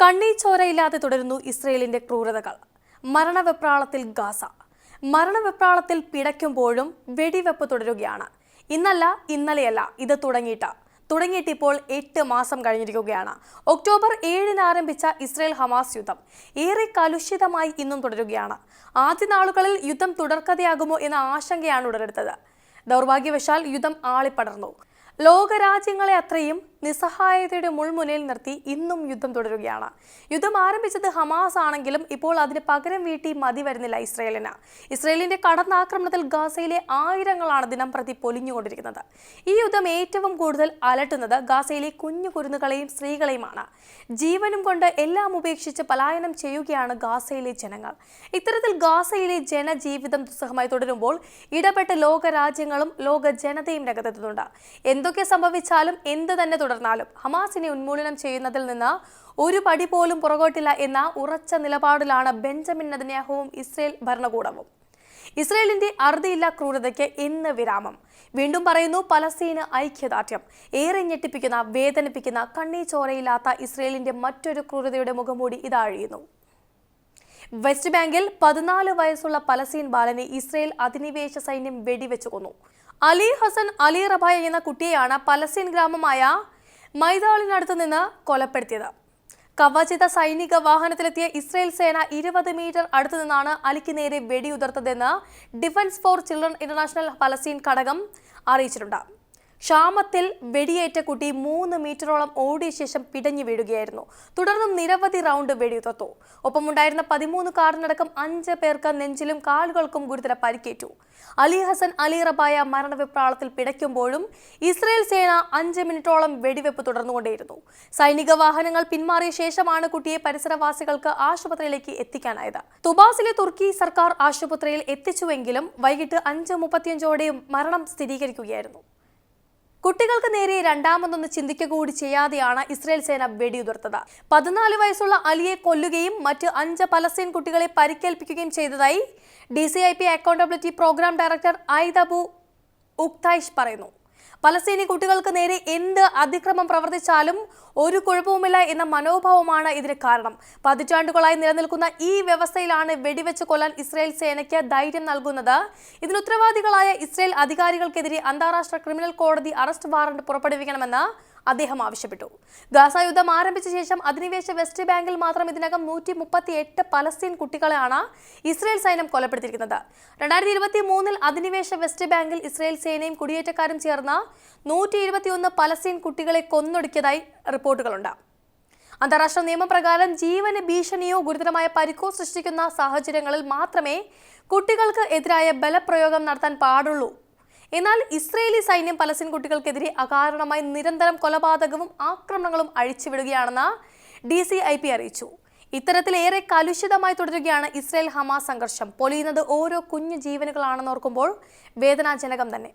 കണ്ണീച്ചോരയില്ലാതെ തുടരുന്നു ഇസ്രയേലിന്റെ ക്രൂരതകൾ. മരണവെപ്രാളത്തിൽ ഗാസ. മരണവെപ്രാളത്തിൽ പിടയ്ക്കുമ്പോഴും വെടിവെപ്പ് തുടരുകയാണ്. ഇന്നല്ല ഇന്നലെയല്ല ഇത് തുടങ്ങിയിട്ട്. തുടങ്ങിയിട്ട് ഇപ്പോൾ എട്ട് മാസം കഴിഞ്ഞിരിക്കുകയാണ്. ഒക്ടോബർ ഏഴിന് ആരംഭിച്ച ഇസ്രയേൽ ഹമാസ് യുദ്ധം ഏറെ കലുഷിതമായി ഇന്നും തുടരുകയാണ്. ആദ്യ നാളുകളിൽ യുദ്ധം തുടർക്കഥയാകുമോ എന്ന ആശങ്കയാണ് ഉടലെടുത്തത്. ദൗർഭാഗ്യവശാൽ യുദ്ധം ആളിപ്പടർന്നു. ലോകരാജ്യങ്ങളെ അത്രയും നിസ്സഹായതയുടെ മുൾമുനയിൽ നിർത്തി ഇന്നും യുദ്ധം തുടരുകയാണ്. യുദ്ധം ആരംഭിച്ചത് ഹമാസ് ആണെങ്കിലും ഇപ്പോൾ അതിന് പകരം വീട്ടി മതി വരുന്നില്ല ഇസ്രയേലിന്. ഇസ്രയേലിന്റെ കടന്നാക്രമണത്തിൽ ഗാസയിലെ ആയിരങ്ങളാണ് ദിനം പ്രതി പൊലിഞ്ഞുകൊണ്ടിരിക്കുന്നത്. ഈ യുദ്ധം ഏറ്റവും കൂടുതൽ അലട്ടുന്നത് ഗാസയിലെ കുഞ്ഞു കുരുന്നുകളെയും സ്ത്രീകളെയുമാണ്. ജീവനും കൊണ്ട് എല്ലാം ഉപേക്ഷിച്ച് പലായനം ചെയ്യുകയാണ് ഗാസയിലെ ജനങ്ങൾ. ഇത്തരത്തിൽ ഗാസയിലെ ജനജീവിതം ദുസ്സഹമായി തുടരുമ്പോൾ ഇടപെട്ട് ലോകരാജ്യങ്ങളും ലോക ജനതയും രംഗത്തെത്തുന്നുണ്ട്. എന്തൊക്കെ സംഭവിച്ചാലും എന്ത് തന്നെ തുടർന്നാലും ഹമാസിനെ ഉന്മൂലനം ചെയ്യുന്നതിൽ നിന്ന് ഒരു പടി പോലും പുറകോട്ടില്ല എന്ന ഉറച്ച നിലപാടിലാണ് ബെഞ്ചമിൻ നദന്യാഹുവും ഇസ്രയേൽ ഭരണകൂടവും. ഇസ്രയേലിന്റെ അറുതിയില്ല ക്രൂരതയ്ക്ക് ഇന്ന് വിരാമം. വീണ്ടും പറയുന്നു പലസ്തീന് ഐക്യദാർഢ്യം. ഏറെ ഞെട്ടിപ്പിക്കുന്ന വേദനിപ്പിക്കുന്ന കണ്ണീച്ചോരയില്ലാത്ത ഇസ്രയേലിന്റെ മറ്റൊരു ക്രൂരതയുടെ മുഖംമൂടി ഇതാഴിയുന്നു. വെസ്റ്റ് ബാങ്കിൽ പതിനാല് വയസ്സുള്ള പലസ്തീൻ ബാലനെ ഇസ്രയേൽ അധിനിവേശ സൈന്യം വെടിവെച്ചു കൊന്നു. അലി ഹസൻ അലി റബായ എന്ന കുട്ടിയെയാണ് പലസ്തീൻ ഗ്രാമമായ മൈതാളിനടുത്ത് നിന്ന് കൊലപ്പെടുത്തിയത്. കവചിത സൈനിക വാഹനത്തിലെത്തിയ ഇസ്രയേൽ സേന ഇരുപത് മീറ്റർ അടുത്തു നിന്നാണ് അലിക്ക് നേരെ വെടിയുതിർത്തതെന്ന് defence for children international Palestine ഘടകം അറിയിച്ചിട്ടുണ്ട്. ക്ഷാമത്തിൽ വെടിയേറ്റ കുട്ടി മൂന്ന് മീറ്ററോളം ഓടിയ ശേഷം പിടഞ്ഞു വീഴുകയായിരുന്നു. തുടർന്നും നിരവധി റൗണ്ട് വെടിയുതിർത്തു ഒപ്പമുണ്ടായിരുന്ന പതിമൂന്ന് കാറിനടക്കം അഞ്ച് പേർക്ക് നെഞ്ചിലും കാലുകൾക്കും ഗുരുതര പരിക്കേറ്റു. അലി ഹസൻ അലി റബായ മരണവിപ്രാളത്തിൽ പിടയ്ക്കുമ്പോഴും ഇസ്രയേൽ സേന അഞ്ച് മിനിറ്റോളം വെടിവെപ്പ് തുടർന്നുകൊണ്ടേയിരുന്നു. സൈനിക വാഹനങ്ങൾ പിന്മാറിയ ശേഷമാണ് കുട്ടിയെ പരിസരവാസികൾക്ക് ആശുപത്രിയിലേക്ക് എത്തിക്കാനായത്. തുബാസിലെ തുർക്കി സർക്കാർ ആശുപത്രിയിൽ എത്തിച്ചുവെങ്കിലും വൈകിട്ട് അഞ്ച് മുപ്പത്തിയഞ്ചോടെയും മരണം സ്ഥിരീകരിക്കുകയായിരുന്നു. കുട്ടികൾക്ക് നേരെ രണ്ടാമതൊന്ന് ചിന്തിക്കുക കൂടി ചെയ്യാതെയാണ് ഇസ്രയേൽ സേന വെടിയുതിർത്തത്. പതിനാല് വയസ്സുള്ള അലിയെ കൊല്ലുകയും മറ്റ് അഞ്ച് പലസ്തീൻ കുട്ടികളെ പരിക്കേൽപ്പിക്കുകയും ചെയ്തതായി D C I P accountability program director ഐദബു ഉക്തായിഷ് പറയുന്നു. പലസ്തീനി കുട്ടികൾക്ക് നേരെ എന്ത് അതിക്രമം പ്രവർത്തിച്ചാലും ഒരു കുഴപ്പവുമില്ല എന്ന മനോഭാവമാണ് ഇതിന് കാരണം. പതിറ്റാണ്ടുകളായി നിലനിൽക്കുന്ന ഈ വ്യവസ്ഥയിലാണ് വെടിവെച്ച് കൊല്ലാൻ ഇസ്രായേൽ സേനയ്ക്ക് ധൈര്യം നൽകുന്നത്. ഇതിന് ഉത്തരവാദികളായ ഇസ്രായേൽ അധികാരികൾക്കെതിരെ അന്താരാഷ്ട്ര ക്രിമിനൽ കോടതി അറസ്റ്റ് വാറണ്ട് പുറപ്പെടുവിക്കണമെന്ന് അദ്ദേഹം ആവശ്യപ്പെട്ടു. ഗാസ യുദ്ധം ആരംഭിച്ച ശേഷം അധിനിവേശ വെസ്റ്റ് ബാങ്കിൽ മാത്രം ഇതിനകം നൂറ്റി മുപ്പത്തി എട്ട് പലസ്തീൻ കുട്ടികളെയാണ് ഇസ്രയേൽ സൈന്യം കൊലപ്പെടുത്തിയിരിക്കുന്നത്. രണ്ടായിരത്തി ഇരുപത്തി മൂന്നിൽ അധിനിവേശ വെസ്റ്റ് ബാങ്കിൽ ഇസ്രയേൽ സേനയും കുടിയേറ്റക്കാരും ചേർന്ന നൂറ്റി ഇരുപത്തിയൊന്ന് പലസ്തീൻ കുട്ടികളെ കൊന്നൊടുക്കിയതായി റിപ്പോർട്ടുകളുണ്ട്. അന്താരാഷ്ട്ര നിയമപ്രകാരം ജീവന് ഭീഷണിയോ ഗുരുതരമായ പരിക്കോ സൃഷ്ടിക്കുന്ന സാഹചര്യങ്ങളിൽ മാത്രമേ കുട്ടികൾക്ക് എതിരായ ബലപ്രയോഗം നടത്താൻ പാടുള്ളൂ എന്നാൽ ഇസ്രയേലി സൈന്യം പലസ്തീൻ കുട്ടികൾക്കെതിരെ അകാരണമായി നിരന്തരം കൊലപാതകവും ആക്രമണങ്ങളും അഴിച്ചുവിടുകയാണെന്ന് ഡി സി ഐ പി അറിയിച്ചു. ഇത്തരത്തിലേറെ കലുഷിതമായി തുടരുകയാണ് ഇസ്രയേൽ ഹമാസ് സംഘർഷം. പൊലിയുന്നത് ഓരോ കുഞ്ഞു ജീവനുകളാണെന്നോർക്കുമ്പോൾ വേദനാജനകം തന്നെ.